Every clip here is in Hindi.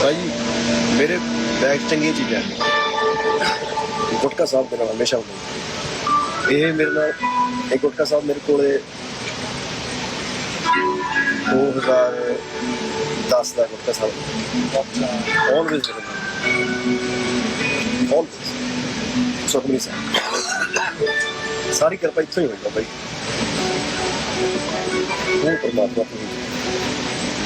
ਭਾਈ ਮੇਰੇ ਬੈਗ 'ਚ ਚੰਗੀਆਂ ਚੀਜ਼ਾਂ ਨੇ। ਗੁਟਕਾ ਸਾਹਿਬ ਦੇ ਨਾਲ ਹਮੇਸ਼ਾ ਹੁੰਦਾ ਇਹ ਮੇਰੇ ਨਾਲ ਇਹ ਗੁਟਕਾ ਸਾਹਿਬ ਮੇਰੇ ਕੋਲੇ 2010 ਦਾ ਗੁਟਕਾ ਸਾਹਿਬ ਆਲਵੇਜ਼ ਮੇਰੇ ਨਾਲ ਆਲਵੇਜ਼ ਸੁਖਮਨੀ ਸਾਹਿਬ ਸਾਰੀ ਕਿਰਪਾ ਇੱਥੋਂ ਹੀ ਹੋਈ ਬਾਬਾ ਜੀ ਉਹ ਪਰਮਾਤਮਾ ਦੀ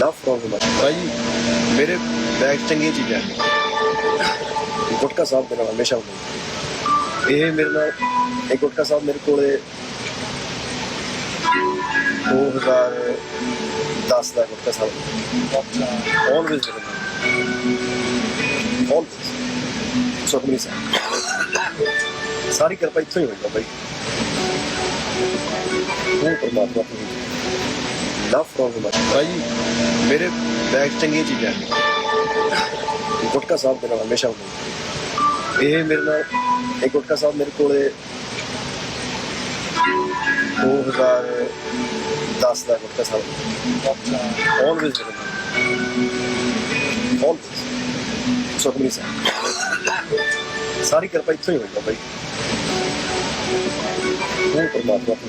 लव फ्रॉम भाई, मेरे बैग चंगी चीज़ें न गुटका साहब मेरा हमेशा उन्हें ये मेरे ना एक गुटका साहब मेरे को दो हज़ार दस का गुटका साहब। ऑलवेज मेरे ऑलवेज सुखमनी साहब। सारी कृपा इतों ही होगा भाई। परमात्मा की। ਲਵ ਫਰੋਮ ਹਿਮ ਭਾਈ, ਮੇਰੇ ਬੈਗ ਚੰਗੀਆਂ ਚੀਜ਼ਾਂ ਨੇ। ਗੁਟਕਾ ਸਾਹਿਬ ਦੇ ਨਾਲ ਹਮੇਸ਼ਾ ਹੁੰਦਾ ਇਹ ਮੇਰੇ ਨਾਲ, ਇਹ ਗੁਟਕਾ ਸਾਹਿਬ ਮੇਰੇ ਕੋਲੇ 2010 ਦਾ ਗੁਟਕਾ ਸਾਹਿਬ। ਆਲਵੇਜ਼ ਮੇਰੇ ਆਲਵੇਜ਼ ਸੁਖਮਨੀ ਸਾਹਿਬ। ਸਾਰੀ ਕਿਰਪਾ ਇੱਥੋਂ ਹੀ ਹੋਈ ਬਾਬਾ ਉਹ ਪਰਮਾਤਮਾ ਦੀ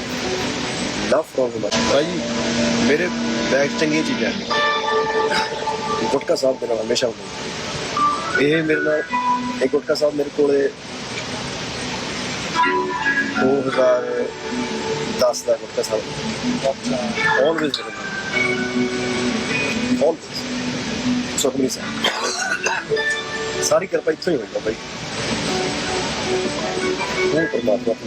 ਲਵ ਫਰੋਮ ਹਿਮ ਭਾਈ ਮੇਰੇ ਬੈਗ 'ਚ ਚੰਗੀਆਂ ਚੀਜ਼ਾਂ ਨੇ। ਗੁਟਕਾ ਸਾਹਿਬ ਦੇ ਨਾਲ ਹਮੇਸ਼ਾ ਹੁੰਦਾ ਇਹ ਮੇਰੇ ਨਾਲ ਇਹ ਗੁਟਕਾ ਸਾਹਿਬ ਮੇਰੇ ਕੋਲੇ 2010 ਦਾ ਗੁਟਕਾ ਸਾਹਿਬ ਆਲਵੇਜ਼ ਮੇਰੇ ਨਾਲ ਆਲਵੇਜ਼ ਸੁਖਮਨੀ ਸਾਹਿਬ ਸਾਰੀ ਕਿਰਪਾ ਇੱਥੋਂ ਹੀ ਹੋਈ ਬਾਬਾ ਜੀ ਉਹ ਪਰਮਾਤਮਾ ਦੀ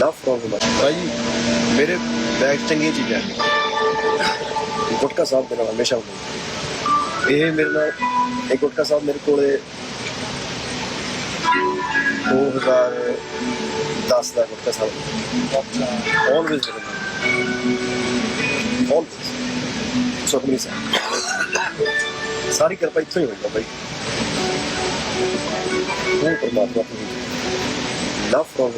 लव फ्रॉम भाई, मेरे बैग चंगी चीज़ें हैं। गुटका साहब मेरा हमेशा होगा ये मेरे ना एक गुटका साहब मेरे को दो हज़ार दस का गुटका साहब। ऑलवेज मेरे ऑलवेज सुखमनी साहब। सारी कृपा इतों ही होगा भाई। परमात्मा लव फ्रॉम